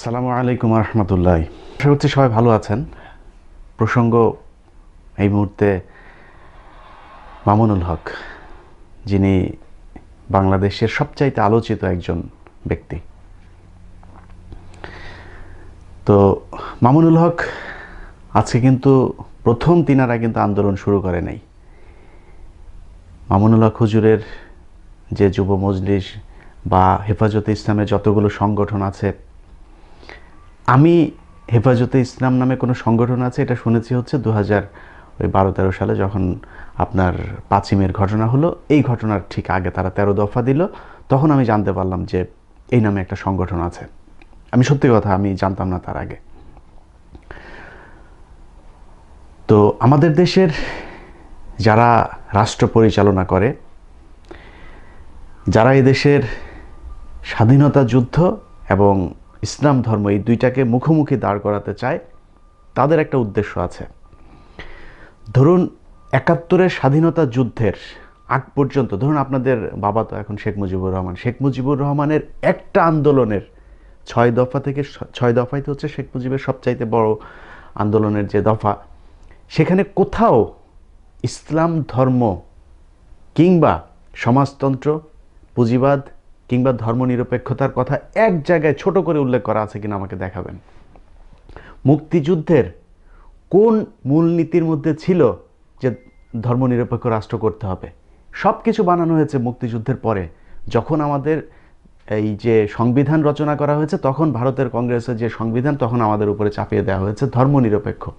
আসসালামু আলাইকুম রহমতুল্লাহ আশা করছি সবাই ভালো আছেন। প্রসঙ্গ এই মুহূর্তে মামুনুল হক, যিনি বাংলাদেশের সবচাইতে আলোচিত একজন ব্যক্তি। তো মামুনুল হক আজকে কিন্তু প্রথম তিনারা কিন্তু আন্দোলন শুরু করে নাই। মামুনুল হক হুজুরের যে যুব মজলিস বা হেফাজতে ইসলামের যতগুলো সংগঠন আছে আমি হেফাজতে ইসলাম নামে কোনো সংগঠন আছে? এটা শুনেছি হচ্ছে দু হাজার ওই বারো তেরো সালে যখন আপনার পাঁচিমের ঘটনা হলো, এই ঘটনার ঠিক আগে তারা তেরো দফা দিল। তখন আমি জানতে পারলাম যে এই নামে একটা সংগঠন আছে। আমি সত্যি কথা, আমি জানতাম না তার আগে। তো আমাদের দেশের যারা রাষ্ট্র পরিচালনা করে, যারা এই দেশের স্বাধীনতা যুদ্ধ এবং ইসলাম ধর্ম এই দুইটাকে মুখোমুখি দাঁড় করাতে চায়, তাদের একটা উদ্দেশ্য আছে। ধরুন একাত্তরের স্বাধীনতা যুদ্ধের আগ পর্যন্ত, ধরুন আপনাদের বাবা তো এখন শেখ মুজিবুর রহমান, শেখ মুজিবুর রহমানের একটা আন্দোলনের ছয় দফা থেকে ছয় দফাই তো হচ্ছে শেখ মুজিবের সবচাইতে বড় আন্দোলনের যে দফা, সেখানে কোথাও ইসলাম ধর্ম কিংবা সমাজতন্ত্র, পুঁজিবাদ কিংবা ধর্মনিরপেক্ষতার কথা এক জায়গায় ছোট করে উল্লেখ করা আছে কিনা আমাকে দেখাবেন। মুক্তিযুদ্ধের কোন মূলনীতির মধ্যে ছিল যে ধর্মনিরপেক্ষ রাষ্ট্র করতে হবে? সব কিছু বানানো হয়েছে মুক্তিযুদ্ধের পরে। যখন আমাদের এই যে সংবিধান রচনা করা হয়েছে, তখন ভারতের কংগ্রেসের যে সংবিধান, তখন আমাদের উপরে চাপিয়ে দেওয়া হয়েছে ধর্মনিরপেক্ষ।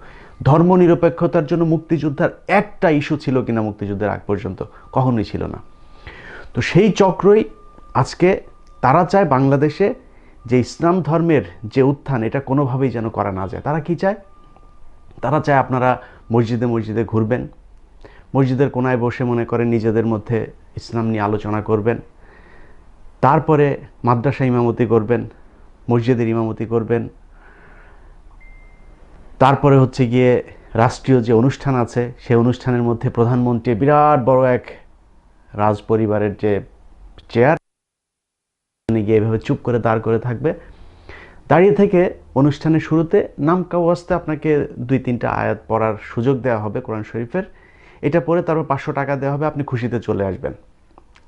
ধর্মনিরপেক্ষতার জন্য মুক্তিযোদ্ধার একটা ইস্যু ছিল কিনা মুক্তিযুদ্ধের আগ পর্যন্ত? কখনোই ছিল না। তো সেই চক্রই আজকে তারা চায় বাংলাদেশে যে ইসলাম ধর্মের যে উত্থান, এটা কোনোভাবেই যেন করা না যায়। তারা কি চায়? তারা চায় আপনারা মসজিদে মসজিদে ঘুরবেন, মসজিদের কোনায় বসে মনে করেন নিজেদের মধ্যে ইসলাম নিয়ে আলোচনা করবেন, তারপরে মাদ্রাসা ইমামতি করবেন, মসজিদের ইমামতি করবেন, তারপরে হচ্ছে গিয়ে রাষ্ট্রীয় যে অনুষ্ঠান আছে, সেই অনুষ্ঠানের মধ্যে প্রধানমন্ত্রী, বিরাট বড় এক রাজ পরিবারের যে চেয়ার গিয়ে এভাবে চুপ করে দাঁড় করে থাকবে। দাঁড়িয়ে থেকে অনুষ্ঠানের শুরুতে নামকা ওয়াস্তে আপনাকে দুই তিনটা আয়াত পড়ার সুযোগ দেওয়া হবে কোরআন শরীফের। এটা পরে তারপর পাঁচশো টাকা দেওয়া হবে, আপনি খুশিতে চলে আসবেন।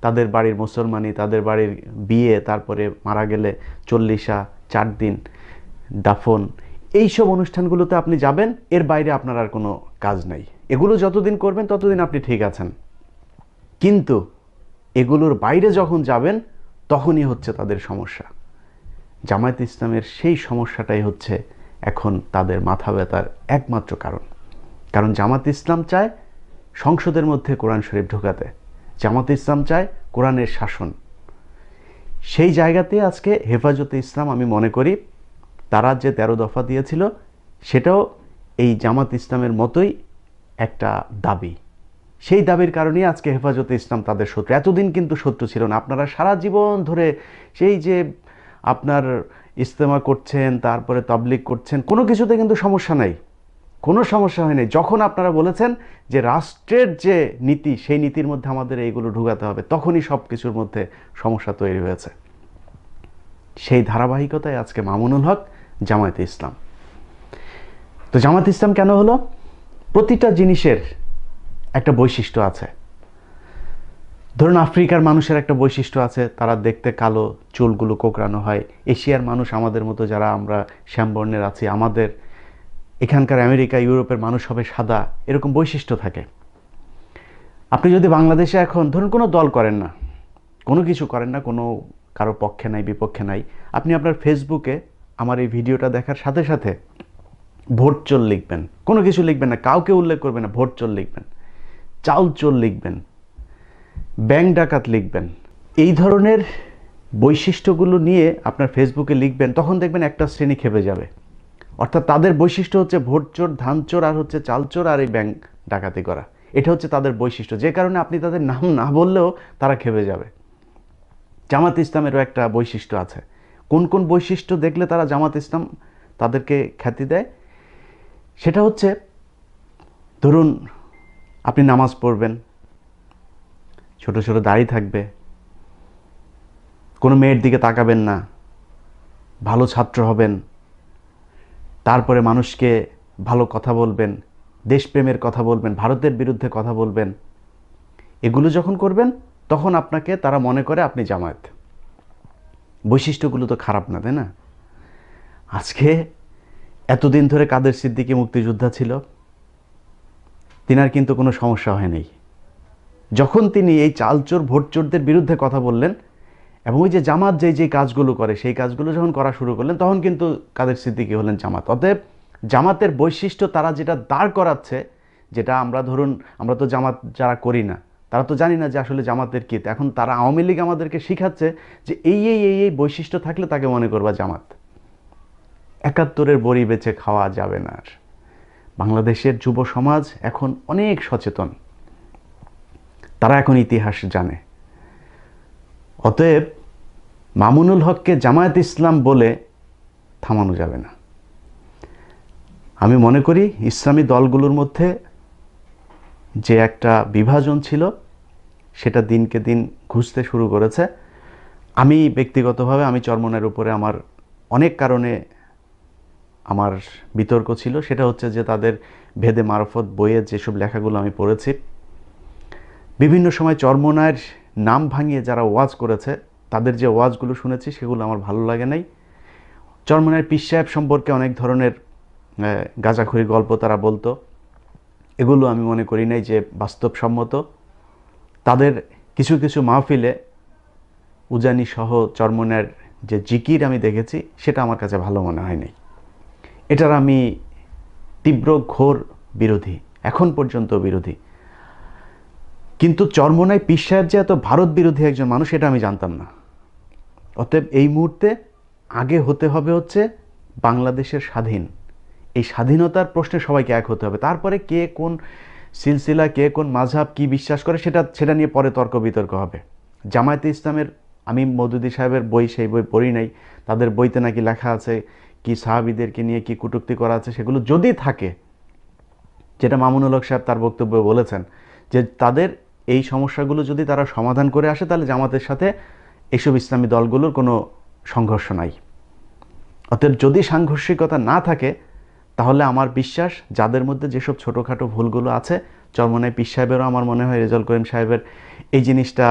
তাদের বাড়ির মুসলমানি তাদের বাড়ির বিয়ে, তারপরে মারা গেলে চল্লিশা চার দিন দাফন। এইসব অনুষ্ঠানগুলোতে আপনি যাবেন, এর বাইরে আপনার আর কোনো কাজ নাই। এগুলো যতদিন করবেন, ততদিন আপনি ঠিক আছেন। কিন্তু এগুলোর বাইরে যখন যাবেন তখনই হচ্ছে তাদের সমস্যা। জামায়াত ইসলামের সেই সমস্যাটাই হচ্ছে এখন তাদের মাথা ব্যথার একমাত্র কারণ। কারণ জামাত ইসলাম চায় সংসদের মধ্যে কোরআন শরীফ ঢোকাতে। জামাত ইসলাম চায় কোরআনের শাসন। সেই জায়গাতে আজকে হেফাজতে ইসলাম আমি মনে করি, তারা যে তেরো দফা দিয়েছিল, সেটাও এই জামাত ইসলামের মতোই একটা দাবি। সেই দাবির কারণেই আজকে হেফাজতে ইসলাম তাদের শত্রু। এতদিন কিন্তু শত্রু ছিল না। আপনারা সারা জীবন ধরে সেই যে আপনার ইস্তেমা করছেন, তারপরে তবলিক করছেন, কোনো কিছুতে কিন্তু সমস্যা নাই। কোনো সমস্যা হয়নি যখন আপনারা বলেছেন যে রাষ্ট্রের যে নীতি, সেই নীতির মধ্যে আমাদের এইগুলো ঢুকাতে হবে, তখনই সব কিছুর মধ্যে সমস্যা তৈরি হয়েছে। সেই ধারাবাহিকতায় আজকে মামুনুল হক, জামায়াতে ইসলাম। তো জামায়াত ইসলাম কেন হলো? প্রতিটা জিনিসের একটা বৈশিষ্ট্য আছে। ধরুন আফ্রিকার মানুষের একটা বৈশিষ্ট্য আছে, তারা দেখতে কালো চুলগুলো কোকড়ানো হয়। এশিয়ার মানুষ আমাদের মতো যারা আমরা শ্যামবর্ণের আছি, আমাদের এখানকার আমেরিকা, ইউরোপের মানুষ হবে সাদা, এরকম বৈশিষ্ট্য থাকে। আপনি যদি বাংলাদেশে এখন, ধরুন কোনো দল করেন না, কোনো কিছু করেন না, কোনো কারও পক্ষে নাই, বিপক্ষে নাই, আপনি আপনার ফেসবুকে আমার এই ভিডিওটা দেখার সাথে সাথে ভোট চোর লিখবেন। কোনো কিছু লিখবেন না, কাউকে উল্লেখ করবেন না, ভোট চোর লিখবেন। চাউল চোর লিখবেন, ব্যাংক ডাকাত লিখবেন, এই ধরনের বৈশিষ্ট্যগুলো নিয়ে আপনার ফেসবুকে লিখবেন, তখন দেখবেন একটা শ্রেণি খেপে যাবে। অর্থাৎ তাদের বৈশিষ্ট্য হচ্ছে ভোট চোর, ধান চোর আর হচ্ছে চাল চোর আর এই ব্যাংক ডাকাতি করা। এটা হচ্ছে তাদের বৈশিষ্ট্য। যে কারণে আপনি তাদের নাম না বললেও তারা খেপে যাবে। জামাত ইসলামেরও একটা বৈশিষ্ট্য আছে। কোন কোন বৈশিষ্ট্য দেখলে তারা জামাত ইসলাম তাদেরকে খ্যাতি দেয়? সেটা হচ্ছে, ধরুন আপনি নামাজ পড়বেন। ছোট ছোট দাড়ি থাকবে। কোনো মেয়ের দিকে তাকাবেন না। ভালো ছাত্র হবেন। তারপরে মানুষকে ভালো কথা বলবেন, দেশপ্রেমের কথা বলবেন, ভারতের বিরুদ্ধে কথা বলবেন। এগুলো যখন করবেন, তখন আপনাকে তারা মনে করে আপনি জামায়াত। বৈশিষ্ট্যগুলো তো খারাপ না, তাই না? আজকে এতদিন ধরে কাদের সিদ্দিকি মুক্তিযোদ্ধা ছিল? তিনার কিন্তু কোনো সমস্যা হয়নি যখন তিনি এই চালচোর, ভোটচোরদের বিরুদ্ধে কথা বললেন এবং ওই যে জামাত যে যে কাজগুলো করে, সেই কাজগুলো যখন করা শুরু করলেন, তখন কিন্তু কাদের সিদ্দিকি হলেন জামাত। অতএব জামাতের বৈশিষ্ট্য তারা যেটা দাঁড় করাচ্ছে, যেটা আমরা ধরুন, আমরা তো জামাত যারা করি না, তারা তো জানি না যে আসলে জামাতের কী। এখন তারা আওয়ামী লীগ আমাদেরকে শিখাচ্ছে যে এই এই এই এই বৈশিষ্ট্য থাকলে তাকে মনে করবা জামাত। একাত্তরের বড়ি বেছে খাওয়া যাবে না আর। বাংলাদেশের যুব সমাজ এখন অনেক সচেতন। তারা এখন ইতিহাস জানে। অতএব মামুনুল হককে জামায়াত ইসলাম বলে থামানো যাবে না। আমি মনে করি ইসলামী দলগুলোর মধ্যে যে একটা বিভাজন ছিল, সেটা দিনকে দিন ঘুষতে শুরু করেছে। আমি ব্যক্তিগতভাবে আমি চরমনের উপরে আমার অনেক কারণে আমার বিতর্ক ছিল, সেটা হচ্ছে যে তাদের ভেদে মারফত বইয়ের যেসব লেখাগুলো আমি পড়েছি, বিভিন্ন সময় চরমনায়ের নাম ভাঙিয়ে যারা ওয়াজ করেছে, তাদের যে ওয়াজগুলো শুনেছি সেগুলো আমার ভালো লাগে নাই। চরমনায়ের পিস সাহেব সম্পর্কে অনেক ধরনের গাঁজাখড়ি গল্প তারা বলতো। এগুলো আমি মনে করি নাই যে বাস্তবসম্মত। তাদের কিছু কিছু মাহফিলে উজানি সহ চরমনের যে জিকির আমি দেখেছি, সেটা আমার কাছে ভালো মনে হয়নি এটার আমি তীব্র ঘোর বিরোধী, এখন পর্যন্ত বিরোধী। কিন্তু চরমনায় সাহেব যে এত ভারত বিরোধী একজন মানুষ, এটা আমি জানতাম না। অতএব এই মুহূর্তে আগে হতে হবে হচ্ছে বাংলাদেশের স্বাধীন। এই স্বাধীনতার প্রশ্নে সবাইকে এক হতে হবে। তারপরে কে কোন সিলসিলা, কে কোন মাঝহাব কি বিশ্বাস করে, সেটা সেটা নিয়ে পরে তর্ক বিতর্ক হবে। জামায়াতে ইসলামের, আমি মদুদি সাহেবের বই, সেই বই পড়ি নাই, তাদের বইতে নাকি লেখা আছে কি সাহাবিদেরকে নিয়ে কি কটুক্তি করা আছে সেগুলো যদি থাকে, যেটা মামুনুল হক সাহেব তার বক্তব্যে বলেছেন, যে তাদের এই সমস্যাগুলো যদি তারা সমাধান করে আসে, তাহলে জামাতের সাথে এইসব ইসলামী দলগুলোর কোনো সংঘর্ষ নাই। অতএব যদি সাংঘর্ষিকতা না থাকে, তাহলে আমার বিশ্বাস যাদের মধ্যে যেসব ছোটোখাটো ভুলগুলো আছে চরমনায় পীর সাহেবেরও আমার মনে হয় রেজাল করিম সাহেবের এই জিনিসটা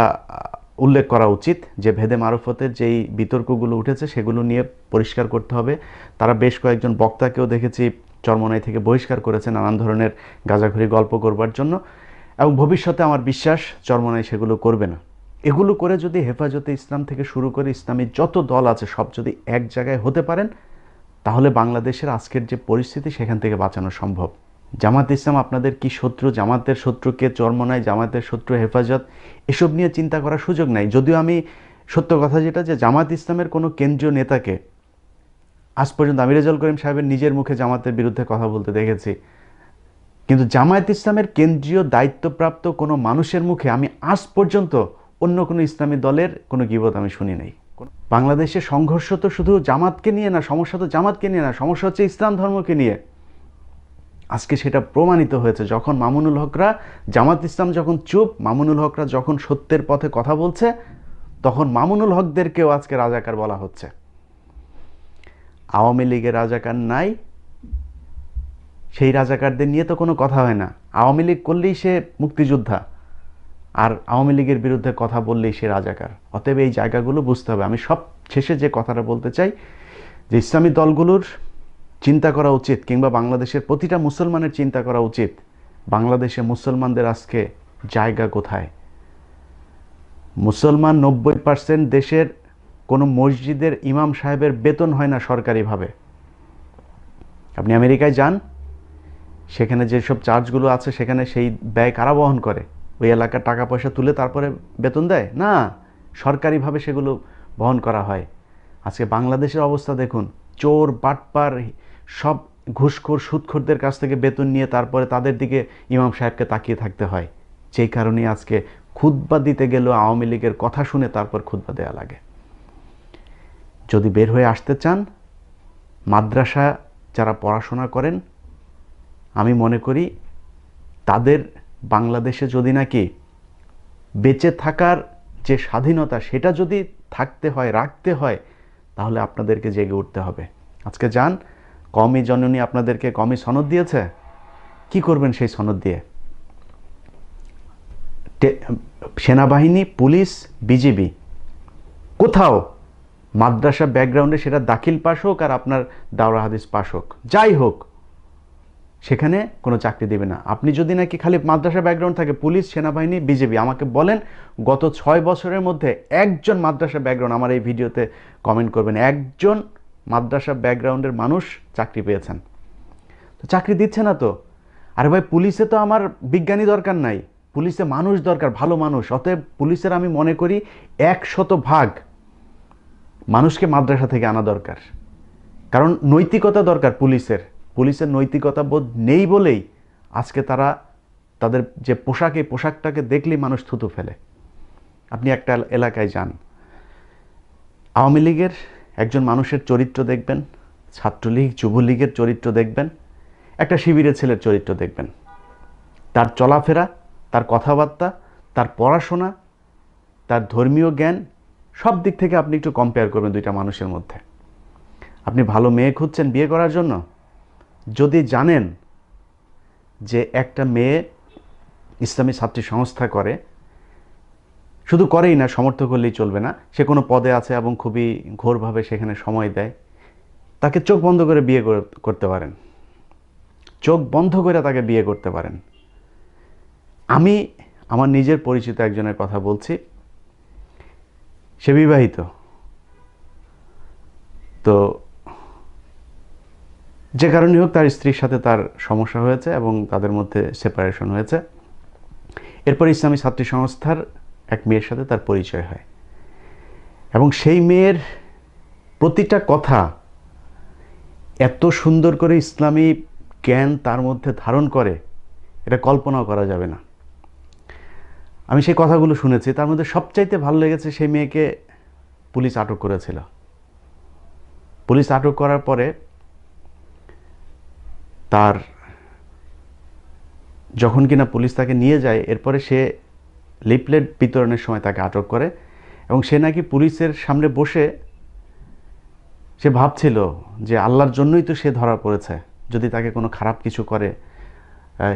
উল্লেখ করা উচিত যে ভেদে মারফতের যেই বিতর্কগুলো উঠেছে সেগুলো নিয়ে পরিষ্কার করতে হবে। তারা বেশ কয়েকজন বক্তাকেও দেখেছি চরমনাই থেকে বহিষ্কার করেছে নানান ধরনের গাঁজাঘুরি গল্প করবার জন্য এবং ভবিষ্যতে আমার বিশ্বাস চরমনাই সেগুলো করবে না। এগুলো করে যদি হেফাজতে ইসলাম থেকে শুরু করে ইসলামী যত দল আছে, সব যদি এক জায়গায় হতে পারেন, তাহলে বাংলাদেশের আজকের যে পরিস্থিতি সেখান থেকে বাঁচানো সম্ভব। জামাত ইসলাম আপনাদের কি শত্রু? জামাতের শত্রুকে চর্মনায় জামাতের শত্রু হেফাজত? এসব নিয়ে চিন্তা করার সুযোগ নাই। যদিও আমি সত্য কথা যেটা যে জামাত ইসলামের কোনো কেন্দ্রীয় নেতাকে আজ পর্যন্ত আমি রেজাল করিম সাহেবের নিজের মুখে জামাতের বিরুদ্ধে কথা বলতে দেখেছি। কিন্তু জামায়াত ইসলামের কেন্দ্রীয় দায়িত্বপ্রাপ্ত কোনো মানুষের মুখে আমি আজ পর্যন্ত অন্য কোনো ইসলামী দলের কোনো গিবত আমি শুনি নাই। বাংলাদেশে সংঘর্ষ তো শুধু জামাতকে নিয়ে না, সমস্যা তো জামাতকে নিয়ে না, সমস্যা হচ্ছে ইসলাম ধর্মকে নিয়ে। আজকে সেটা প্রমাণিত হয়েছে। যখন মামুনুল হকরা, জামাত ইসলাম যখন চুপ, মামুনুল হকরা যখন সত্যের পথে কথা বলছে, তখন মামুনুল হকদেরকেও আজকে রাজাকার বলা হচ্ছে। আওয়ামী লীগের রাজাকার নাই, সেই রাজাকারদের নিয়ে তো কোনো কথা হয় না। আওয়ামী লীগ করলেই সে মুক্তিযোদ্ধা, আর আওয়ামী লীগের বিরুদ্ধে কথা বললেই সে রাজাকার। অতএব এই জায়গাগুলো বুঝতে হবে। আমি সব শেষে যে কথাটা বলতে চাই, যে ইসলামী দলগুলোর চিন্তা করা উচিত কিংবা বাংলাদেশের প্রতিটা মুসলমানের চিন্তা করা উচিত, বাংলাদেশে মুসলমানদের আজকে জায়গা কোথায়? মুসলমান নব্বই পার্সেন্ট দেশের কোনো মসজিদের ইমাম সাহেবের বেতন হয় না সরকারিভাবে। আপনি আমেরিকায় যান, সেখানে যেসব চার্জগুলো আছে সেখানে সেই ব্যয় কারা বহন করে? ওই এলাকার টাকা পয়সা তুলে তারপরে বেতন দেয়? না, সরকারিভাবে সেগুলো বহন করা হয়। আজকে বাংলাদেশের অবস্থা দেখুন, চোর, বাটপার সব ঘুষখোর, সুদখোরদের কাছ থেকে বেতন নিয়ে তারপরে তাদের দিকে ইমাম সাহেবকে তাকিয়ে থাকতে হয়। যেই কারণে আজকে খুদ্া দিতে গেলেও আওয়ামী লীগের কথা শুনে তারপর খুদ্া দেওয়া লাগে। যদি বের হয়ে আসতে চান, মাদ্রাসা যারা পড়াশোনা করেন, আমি মনে করি তাদের বাংলাদেশে যদি নাকি বেঁচে থাকার যে স্বাধীনতা, সেটা যদি থাকতে হয়, রাখতে হয়, তাহলে আপনাদেরকে জেগে উঠতে হবে। আজকে যান কমই জননী আপনাদেরকে কমই সনদ দিয়েছে? কি করবেন সেই সনদ দিয়ে? সেনাবাহিনী, পুলিশ, বিজিবি, কোথাও মাদ্রাসা ব্যাকগ্রাউন্ডে সেটা দাখিল পাস হোক আর আপনার দাওরা হাদিস পাস হোক, যাই হোক, সেখানে কোনো চাকরি দেবে না। আপনি যদি নাকি খালি মাদ্রাসা ব্যাকগ্রাউন্ড থাকে, পুলিশ, সেনাবাহিনী বিজেপি আমাকে বলেন গত ছয় বছরের মধ্যে একজন মাদ্রাসা ব্যাকগ্রাউন্ড আমার এই ভিডিওতে কমেন্ট করবেন। একজন মাদ্রাসা ব্যাকগ্রাউন্ডের মানুষ চাকরি পেয়েছেন। তো চাকরি দিচ্ছে না তো? আরে ভাই, পুলিশে তো আমার বিজ্ঞানী দরকার নাই। পুলিশে মানুষ দরকার, ভালো মানুষ। অতএব পুলিশের আমি মনে করি একশত ভাগ মানুষকে মাদ্রাসা থেকে আনা দরকার। কারণ নৈতিকতা দরকার পুলিশের। পুলিশের নৈতিকতা বোধ নেই বলেই আজকে তারা তাদের যে পোশাক পোশাকটাকে দেখলেই মানুষ থুতু ফেলে। আপনি একটা এলাকায় যান। আওয়ামী লীগের একজন মানুষের চরিত্র দেখবেন, ছাত্রলীগ, যুবলীগের চরিত্র দেখবেন, একটা শিবিরের ছেলের চরিত্র দেখবেন। তার চলাফেরা, তার কথাবার্তা, তার পড়াশোনা, তার ধর্মীয় জ্ঞান, সব দিক থেকে আপনি একটু কম্পেয়ার করবেন দুইটা মানুষের মধ্যে। আপনি ভালো মেয়ে খুঁজছেন বিয়ে করার জন্য? যদি জানেন যে একটা মেয়ে ইসলামী ছাত্রী সংস্থা করে শুধু করেই না সমর্থ করলেই চলবে না। সে কোনো পদে আছে এবং খুবই ঘোরভাবে সেখানে সময় দেয়। তাকে চোখ বন্ধ করে বিয়ে করে- করতে পারেন। চোখ বন্ধ করে তাকে বিয়ে করতে পারেন। আমি আমার নিজের পরিচিত একজনের কথা বলছি। সে বিবাহিত। তো যে কারণে হোক তার স্ত্রীর সাথে তার সমস্যা হয়েছে এবং তাদের মধ্যে সেপারেশন হয়েছে। এরপর ইসলামী ছাত্রী সংস্থার এক মেয়ের সাথে তার পরিচয় হয়। এবং সেই মেয়ের প্রতিটা কথা এত সুন্দর করে ইসলামী জ্ঞান তার মধ্যে ধারণ করে, এটা কল্পনাও করা যাবে না। আমি সেই কথাগুলো শুনেছি, তার মধ্যে সবচাইতে ভালো লেগেছে সেই মেয়েকে পুলিশ আটক করেছিল। পুলিশ আটক করার পরে তার যখন কিনা পুলিশ তাকে নিয়ে যায়, এরপরে সে লিফলেট বিতরণের সময় তাকে আটক করে এবং সে নাকি পুলিশের সামনে বসে সে ভাবছিল যে আল্লাহর জন্যই তো সে ধরা পড়েছে। যদি তাকে কোনো খারাপ কিছু করে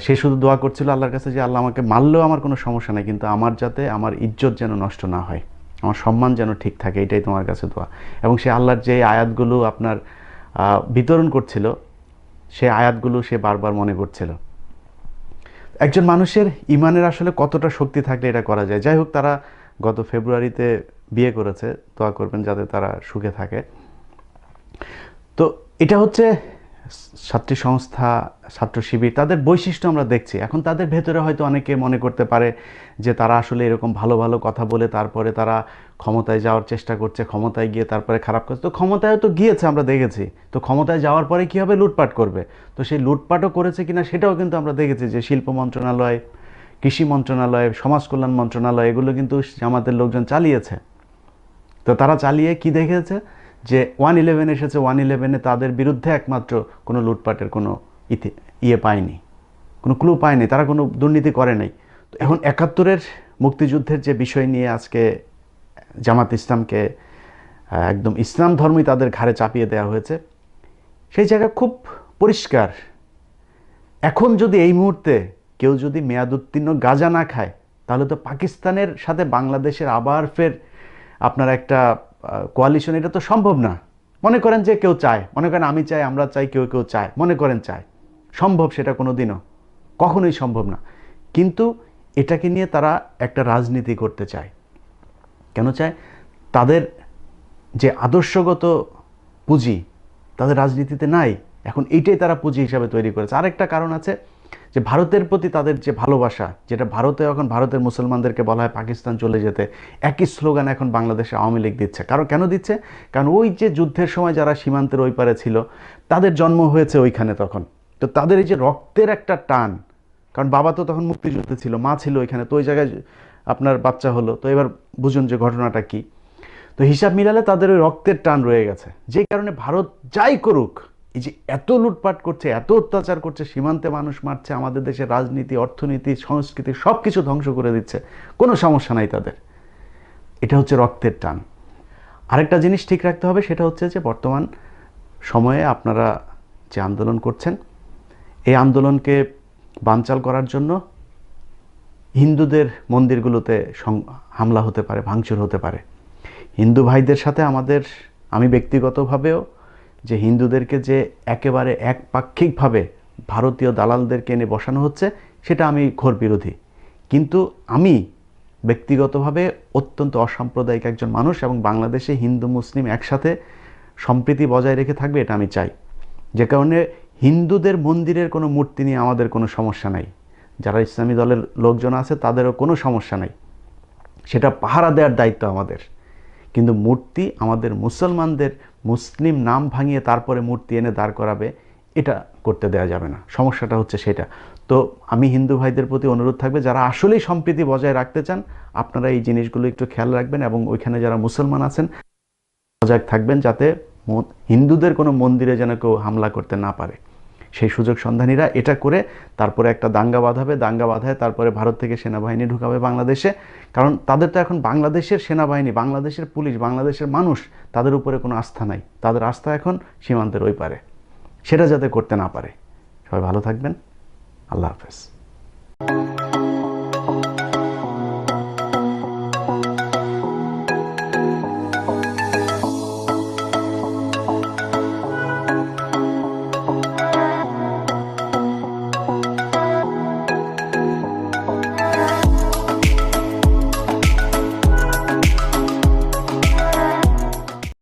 সে শুধু দোয়া করছিল আল্লাহর কাছে যে, আল্লাহ আমাকে মারলেও আমার কোনো সমস্যা নেই, কিন্তু আমার যাতে আমার ইজ্জত যেন নষ্ট না হয়, আমার সম্মান যেন ঠিক থাকে, এটাই তোমার কাছে দোয়া। এবং সে আল্লাহর যে আয়াতগুলো আপনার বিতরণ করছিল, সে আয়াতগুলো সে বারবার মনে করছিল। একজন মানুষের ইমানের আসলে কতটা শক্তি থাকলে এটা করা যায়? যাই হোক, তারা গত ফেব্রুয়ারিতে বিয়ে করেছে। দোয়া করবেন যাতে তারা সুখে থাকে। তো এটা হচ্ছে ছাত্রী সংস্থা ছাত্র শিবির, তাদের বৈশিষ্ট্য আমরা দেখছি। এখন তাদের ভেতরে হয়তো অনেকে মনে করতে পারে যে তারা আসলে এরকম ভালো ভালো কথা বলে তারপরে তারা ক্ষমতায় যাওয়ার চেষ্টা করছে, ক্ষমতায় গিয়ে তারপরে খারাপ করছে তো ক্ষমতায় তো গিয়েছে আমরা দেখেছি। তো ক্ষমতায় যাওয়ার পরে কী হবে? লুটপাট করবে। তো সেই লুটপাটও করেছে কিনা সেটাও কিন্তু আমরা দেখেছি যে শিল্প মন্ত্রণালয়, কৃষি মন্ত্রণালয়, সমাজ কল্যাণ মন্ত্রণালয়, এগুলো কিন্তু আমাদের লোকজন চালিয়েছে। তো তারা চালিয়ে কি দেখেছে? যে ওয়ান ইলেভেন এসেছে, ওয়ান ইলেভেনে তাদের বিরুদ্ধে একমাত্র কোনো লুটপাটের কোনো ইতি ইয়ে পায়নি। কোনো ক্লু পায়নি, তারা কোনো দুর্নীতি করে নাই। তো এখন একাত্তরের মুক্তিযুদ্ধের যে বিষয় নিয়ে আজকে জামাত ইসলামকে একদম ইসলাম ধর্মই তাদের ঘাড়ে চাপিয়ে দেওয়া হয়েছে, সেই জায়গা খুব পরিষ্কার। এখন যদি এই মুহূর্তে কেউ যদি মেয়াদ উত্তীর্ণ গাজা না খায়, তাহলে তো পাকিস্তানের সাথে বাংলাদেশের আবার ফের আপনার একটা কোয়ালিশন, এটা তো সম্ভব না। মনে করেন যে কেউ চায়। মনে করেন আমি চাই, আমরা চাই, কেউ কেউ চায়। মনে করেন চায়। সম্ভব সেটা কোনো দিনও কখনোই সম্ভব না। কিন্তু এটাকে নিয়ে তারা একটা রাজনীতি করতে চায়। কেন চায়? তাদের যে আদর্শগত পুঁজি তাদের রাজনীতিতে নাই। এখন এইটাই তারা পুঁজি হিসাবে তৈরি করেছে। আরেকটা কারণ আছে যে ভারতের প্রতি তাদের যে ভালোবাসা, যেটা ভারতে এখন ভারতের মুসলমানদেরকে বলা হয় পাকিস্তান চলে যেতে, একই স্লোগান এখন বাংলাদেশে আওয়ামী লীগ দিচ্ছে। কারণ কেন দিচ্ছে? কারণ ওই যে যুদ্ধের সময় যারা সীমান্তের ওই পারে ছিল, তাদের জন্ম হয়েছে ওইখানে তখন। তো তাদের এই যে রক্তের একটা টান, কারণ বাবা তো তখন মুক্তিযুদ্ধে ছিল, মা ছিল ওইখানে, তো ওই জায়গায় আপনার বাচ্চা হলো, তো এবার বুঝুন যে ঘটনাটা কি। তো হিসাব মিলালে তাদের ওই রক্তের টান রয়ে গেছে। যে কারণে ভারত যাই করুক এই যে এত লুটপাট করছে, এত অত্যাচার করছে, সীমান্তে মানুষ মারছে, আমাদের দেশের রাজনীতি, অর্থনীতি, সংস্কৃতি সব কিছু ধ্বংস করে দিচ্ছে, কোনো সমস্যা নাই তাদের। এটা হচ্ছে রক্তের টান। আরেকটা জিনিস ঠিক রাখতে হবে, সেটা হচ্ছে যে বর্তমান সময়ে আপনারা যে আন্দোলন করছেন, এই আন্দোলনকে বানচাল করার জন্য হিন্দুদের মন্দিরগুলোতে হামলা হতে পারে, ভাঙচুর হতে পারে। হিন্দু ভাইদের সাথে আমাদের, আমি ব্যক্তিগতভাবেও যে হিন্দুদেরকে যে একেবারে একপাক্ষিকভাবে ভারতীয় দালালদেরকে এনে বসানো হচ্ছে, সেটা আমি ঘোর বিরোধী। কিন্তু আমি ব্যক্তিগতভাবে অত্যন্ত অসাম্প্রদায়িক একজন মানুষ এবং বাংলাদেশে হিন্দু, মুসলিম একসাথে সম্প্রীতি বজায় রেখে থাকবে, এটা আমি চাই। যে কারণে হিন্দুদের মন্দিরের কোনো মূর্তি নিয়ে আমাদের কোনো সমস্যা নাই। যারা ইসলামী দলের লোকজন আছে, তাদেরও কোনো সমস্যা নাই। সেটা পাহারা দেওয়ার দায়িত্ব আমাদের। কিন্তু মূর্তি আমাদের মুসলমানদের মুসলিম নাম ভাঙিয়ে তারপরে মূর্তি এনে দাঁড় করাবে, এটা করতে দেওয়া যাবে না। সমস্যাটা হচ্ছে সেটা। তো আমি হিন্দু ভাইদের প্রতি অনুরোধ থাকবে, যারা আসলেই সম্প্রীতি বজায় রাখতে চান, আপনারা এই জিনিসগুলো একটু খেয়াল রাখবেন এবং ওইখানে যারা মুসলমান আছেন বজায় থাকবেন যাতে হিন্দুদের কোনো মন্দিরে যেন কেউ হামলা করতে না পারে। সেই সুযোগ সন্ধানীরা এটা করে তারপরে একটা দাঙ্গা বাঁধাবে, দাঙ্গা বাঁধায় তারপরে ভারত থেকে সেনাবাহিনী ঢুকাবে বাংলাদেশে। কারণ তাদের তো এখন বাংলাদেশের সেনাবাহিনী, বাংলাদেশের পুলিশ, বাংলাদেশের মানুষ, তাদের উপরে কোনো আস্থা নাই। তাদের আস্থা এখন সীমান্তের ওই পারে। সেটা যাতে করতে না পারে। সবাই ভালো থাকবেন। আল্লাহ হাফেজ।